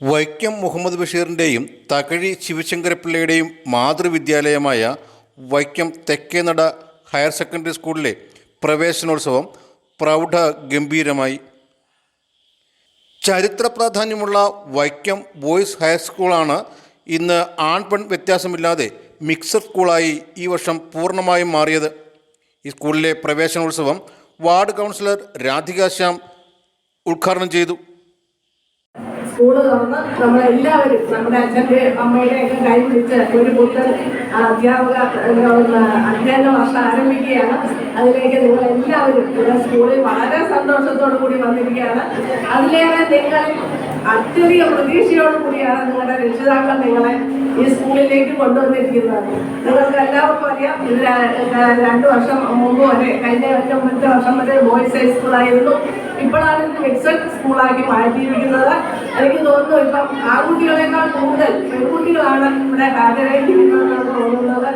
വൈക്കം മുഹമ്മദ് ബഷീറിന്റെയും തകഴി ശിവശങ്കരപ്പിള്ളയുടെയും മാതൃവിദ്യാലയമായ വൈക്കം തെക്കേനട ഹയർ സെക്കൻഡറി സ്കൂളിലെ പ്രവേശനോത്സവം പ്രൗഢ ഗംഭീരമായി. ചരിത്ര പ്രാധാന്യമുള്ള വൈക്കം ബോയ്സ് ഹൈസ്കൂളാണ് ഇന്ന് ആൺ പെൺ വ്യത്യാസമില്ലാതെ മിക്സഡ് സ്കൂളായി ഈ വർഷം പൂർണമായും മാറിയത്. ഈ സ്കൂളിലെ പ്രവേശനോത്സവം വാർഡ് കൗൺസിലർ രാധികാശ്യാം ഉദ്ഘാടനം ചെയ്തു. സ്കൂൾ തുറന്ന് നമ്മളെല്ലാവരും നമ്മുടെ അച്ഛന്റെ അമ്മയുടെ ഒക്കെ കൈ പിടിച്ച് ഒരു പുത്തൻ അധ്യാപക അധ്യയന വർഷം ആരംഭിക്കുകയാണ്. അതിലേക്ക് നിങ്ങൾ എല്ലാവരും ഇവിടെ സ്കൂളിൽ വളരെ സന്തോഷത്തോടു കൂടി വന്നിരിക്കുകയാണ്. അതിലേറെ നിങ്ങൾ അത്യധികം പ്രതീക്ഷയോടു കൂടിയാണ് നിങ്ങളുടെ രക്ഷിതാക്കൾ നിങ്ങളെ ഈ സ്കൂളിലേക്ക് കൊണ്ടുവന്നിരിക്കുന്നത്. നിങ്ങൾക്ക് എല്ലാവർക്കും അറിയാം ഇത് രണ്ട് വർഷം മുമ്പ് വരെ കഴിഞ്ഞ വർഷം മുന്നത്തെ വർഷം വരെ ബോയ്സ് ഹൈ സ്കൂളായിരുന്നു ഇപ്പോഴാണ് മിക്സഡ് സ്കൂളാക്കി മാറ്റിയിരിക്കുന്നത്. എനിക്ക് തോന്നുന്നു ഇപ്പം ആൺകുട്ടികളെക്കാൾ കൂടുതൽ പെൺകുട്ടികളാണ് ഇവിടെ ഹാജരായിരിക്കുന്നതെന്നാണ് തോന്നുന്നത്.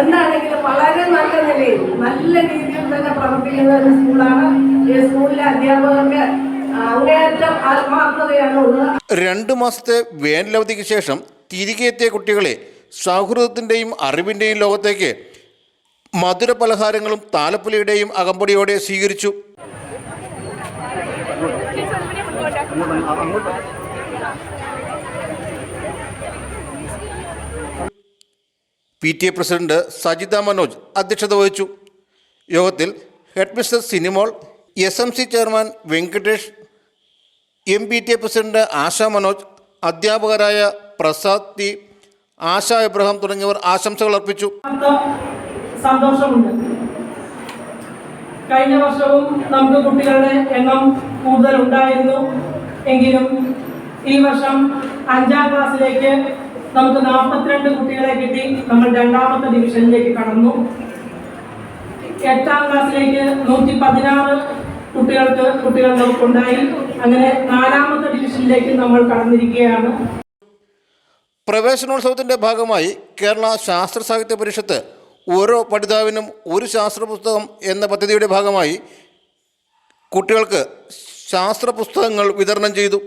എന്താണെങ്കിലും വളരെ നല്ല നിലയിൽ നല്ല രീതിയിൽ തന്നെ പ്രവർത്തിക്കുന്ന ഒരു സ്കൂളാണ് ഈ സ്കൂളിലെ അധ്യാപകർക്ക് അങ്ങേയറ്റം ആത്മാർത്ഥതയാണ് ഉള്ളത്. രണ്ട് മാസത്തെ വേനലവധിക്ക് ശേഷം തിരികെ എത്തിയ കുട്ടികളെ സൗഹൃദത്തിന്റെയും അറിവിന്റെയും ലോകത്തേക്ക് മധുര പലഹാരങ്ങളും താലപ്പൊലിയുടെയും അകമ്പടിയോടെ സ്വീകരിച്ചു. P T A president Sajitha Manoj അധ്യക്ഷത വഹിച്ചു. യോഗത്തിൽ headmistress Sinimol S M C chairman Venkatesh M P T A president Asha Manoj അധ്യാപകരായ പ്രസാദ് ടി ആശ എബ്രഹാം തുടങ്ങിയവർ ആശംസകൾ അർപ്പിച്ചു. സന്തോഷമുണ്ട്. കഴിഞ്ഞ വർഷവും നമുക്ക് കുട്ടികളുടെ എണ്ണം കൂടുതൽ ഉണ്ടായിരുന്നു എങ്കിലും ഈ വർഷം അഞ്ചാം ക്ലാസ്സിലേക്ക് നമുക്ക് നാൽപ്പത്തിരണ്ട് കുട്ടികളെ കിട്ടി. നമ്മൾ രണ്ടാമത്തെ ഡിവിഷനിലേക്ക് കടന്നു. എട്ടാം ക്ലാസ്സിലേക്ക് നൂറ്റി പതിനാറ് കുട്ടികൾക്ക് കുട്ടികൾ നമുക്കുണ്ടായി. അങ്ങനെ നാലാമത്തെ ഡിവിഷനിലേക്ക് നമ്മൾ കടന്നിരിക്കുകയാണ്. പ്രവേശനോത്സവത്തിന്റെ ഭാഗമായി കേരള ശാസ്ത്ര സാഹിത്യ പരിഷത്ത് ഓരോ പഠിതാവിനും ഒരു ശാസ്ത്ര പുസ്തകം എന്ന പദ്ധതിയുടെ ഭാഗമായി കുട്ടികൾക്ക് ശാസ്ത്ര പുസ്തകങ്ങൾ വിതരണം ചെയ്തു.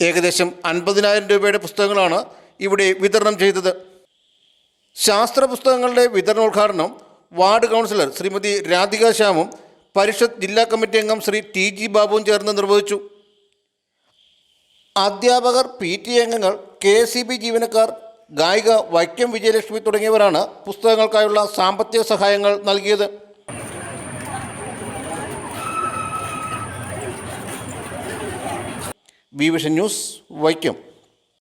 ഏകദേശം അൻപതിനായിരം രൂപയുടെ പുസ്തകങ്ങളാണ് ഇവിടെ വിതരണം ചെയ്തത്. ശാസ്ത്ര പുസ്തകങ്ങളുടെ വിതരണോദ്ഘാടനം വാർഡ് കൗൺസിലർ ശ്രീമതി രാധിക ശ്യാമും പരിഷത്ത് ജില്ലാ കമ്മിറ്റി അംഗം ശ്രീ ടി ജി ബാബുവും ചേർന്ന് നിർവഹിച്ചു. അധ്യാപകർ പി ടി അംഗങ്ങൾ കെ എസ് സി ബി ജീവനക്കാർ ഗായിക വൈക്കം വിജയലക്ഷ്മി തുടങ്ങിയവരാണ് പുസ്തകങ്ങൾക്കായുള്ള സാമ്പത്തിക സഹായങ്ങൾ നൽകിയത്. B vision news Vaikom.